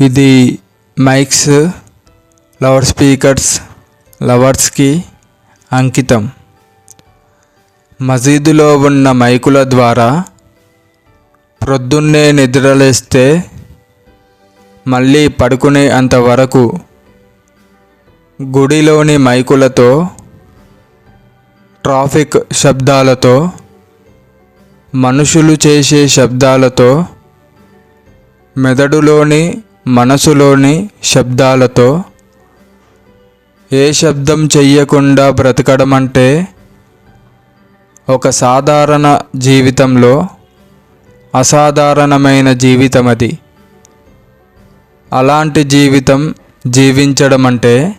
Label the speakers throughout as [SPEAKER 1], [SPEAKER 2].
[SPEAKER 1] ఇది mics lover speakers లవర్స్కి అంకితం. మసీదులో ఉన్న మైకుల ద్వారా ప్రొద్దున్నే నిద్రలేస్తే మళ్ళీ పడుకునే అంతవరకు గుడిలోని మైకులతో ట్రాఫిక్ శబ్దాలతో మనుషులు చేసే శబ్దాలతో మెదడులోని మనసులోని శబ్దాలతో ఏ శబ్దం చెయ్యకుండా బ్రతకడం అంటే ఒక సాధారణ జీవితంలో అసాధారణమైన జీవితం అది అలాంటి జీవితం జీవించడం అంటే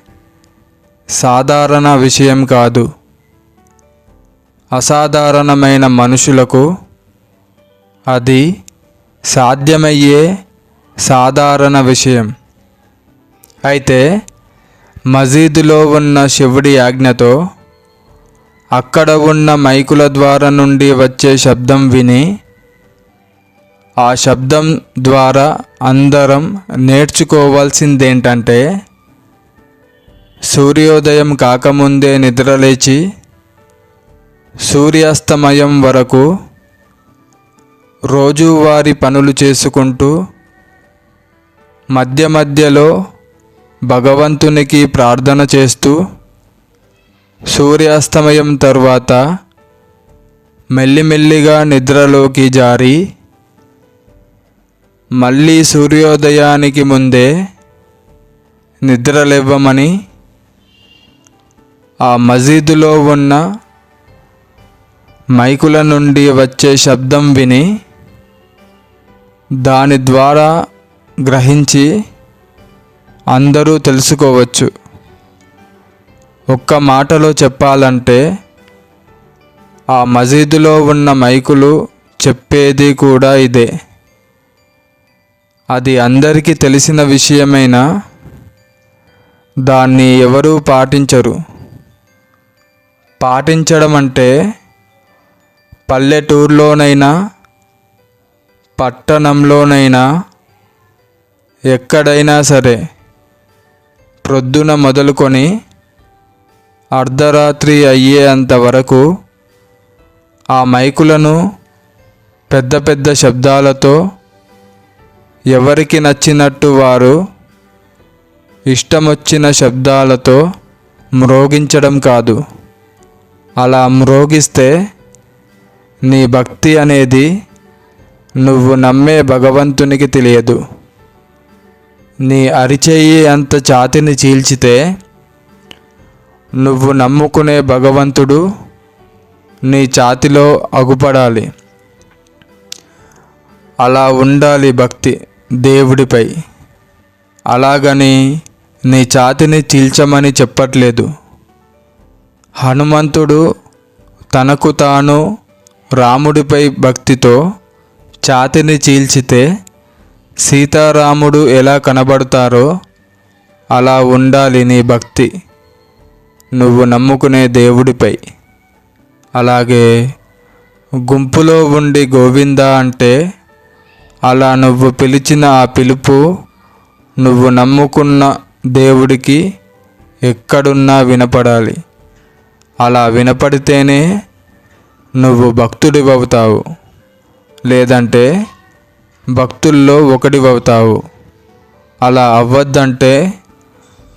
[SPEAKER 1] సాధారణ విషయం కాదు. అసాధారణమైన మనుషులకు అది సాధ్యమయ్యే సాధారణ విషయం. అయితే మసీదులో ఉన్న శివుడి ఆజ్ఞతో అక్కడ ఉన్న మైకుల ద్వారా నుండి వచ్చే శబ్దం విని ఆ శబ్దం ద్వారా అందరం నేర్చుకోవాల్సిందేంటంటే సూర్యోదయం కాకముందే నిద్రలేచి సూర్యాస్తమయం వరకు రోజువారీ పనులు చేసుకుంటూ మధ్య మధ్యలో భగవంతునికి ప్రార్థన చేస్తూ సూర్యాస్తమయం తర్వాత మెల్లిమెల్లిగా నిద్రలోకి జారి మళ్ళీ సూర్యోదయానికి ముందే నిద్రలేవ్వమని ఆ మసీదులో ఉన్న మైకుల నుండి వచ్చే శబ్దం విని దాని ద్వారా గ్రహించి అందరూ తెలుసుకోవచ్చు. ఒక్క మాటలో చెప్పాలంటే ఆ మసీదులో ఉన్న మైకులు చెప్పేది కూడా ఇదే. అది అందరికీ తెలిసిన విషయమైనా దాన్ని ఎవరూ పాటించరు. పాటించడం అంటే పల్లెటూరులోనైనా పట్టణంలోనైనా ఎక్కడైనా సరే ప్రొద్దున మొదలుకొని అర్ధరాత్రి అయ్యేంత వరకు ఆ మైకులను పెద్ద పెద్ద శబ్దాలతో ఎవరికి నచ్చినట్టు వారు ఇష్టమొచ్చిన శబ్దాలతో మ్రోగించడం కాదు. అలా మ్రోగిస్తే నీ భక్తి అనేది నువ్వు నమ్మే భగవంతునికి తెలియదు. నీ అరిచేయి అంత ఛాతిని చీల్చితే నువ్వు నమ్ముకునే భగవంతుడు నీ ఛాతిలో అగుపడాలి. అలా ఉండాలి భక్తి దేవుడిపై. అలాగని నీ ఛాతిని చీల్చమని చెప్పట్లేదు. హనుమంతుడు తనకు తాను రాముడిపై భక్తితో ఛాతిని చీల్చితే సీతారాముడు ఎలా కనబడతారో అలా ఉండాలి నీ భక్తి. నువ్వు నమ్ముకునే దేవుడిపై. అలాగే గుంపులో ఉండి గోవింద అంటే అలా నువ్వు పిలిచిన ఆ పిలుపు నువ్వు నమ్ముకున్న దేవుడికి ఎక్కడున్నా వినపడాలి. అలా వినపడితేనే నువ్వు భక్తుడివవుతావు. లేదంటే భక్తుల్లో ఒకడివవుతావు. అలా అవ్వద్దంటే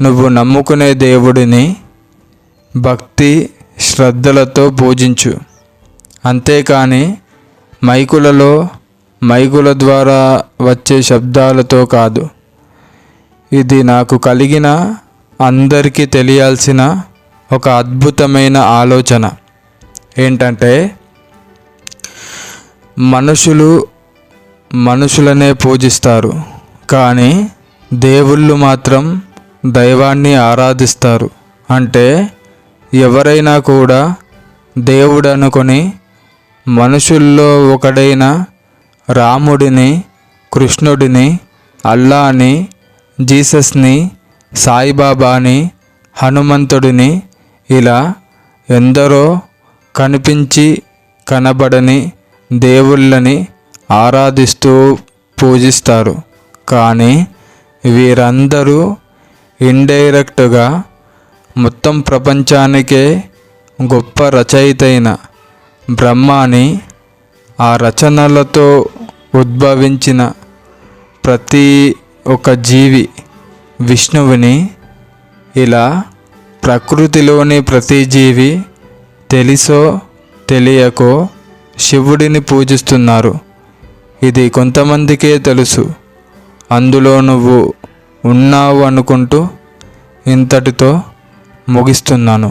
[SPEAKER 1] నువ్వు నమ్ముకునే దేవుడిని భక్తి శ్రద్ధలతో పూజించు. అంతేకాని మైకులలో మైకుల ద్వారా వచ్చే శబ్దాలతో కాదు. ఇది నాకు కలిగిన అందరికీ తెలియాల్సిన ఒక అద్భుతమైన ఆలోచన. ఏంటంటే మనుషులు మనుషులనే పూజిస్తారు కానీ దేవుళ్ళు మాత్రం దైవాన్ని ఆరాధిస్తారు. అంటే ఎవరైనా కూడా దేవుడు అనుకొని మనుషుల్లో ఒకడైన రాముడిని కృష్ణుడిని అల్లాని జీసస్ని సాయిబాబాని హనుమంతుడిని ఇలా ఎందరో కనిపించి కనబడని దేవుళ్ళని ఆరాధిస్తూ పూజిస్తారు. కానీ వీరందరూ ఇండైరెక్ట్గా మొత్తం ప్రపంచానికే గొప్ప రచయితైన బ్రహ్మాని ఆ రచనలతో ఉద్భవించిన ప్రతి ఒక జీవి విష్ణువుని ఇలా ప్రకృతిలోని ప్రతి జీవి తెలిసో తెలియకో శివుడిని పూజిస్తున్నారు. ఇది కొంతమందికే తెలుసు. అందులో నువ్వు ఉన్నావు అనుకుంటూ ఇంతటితో ముగిస్తున్నాను.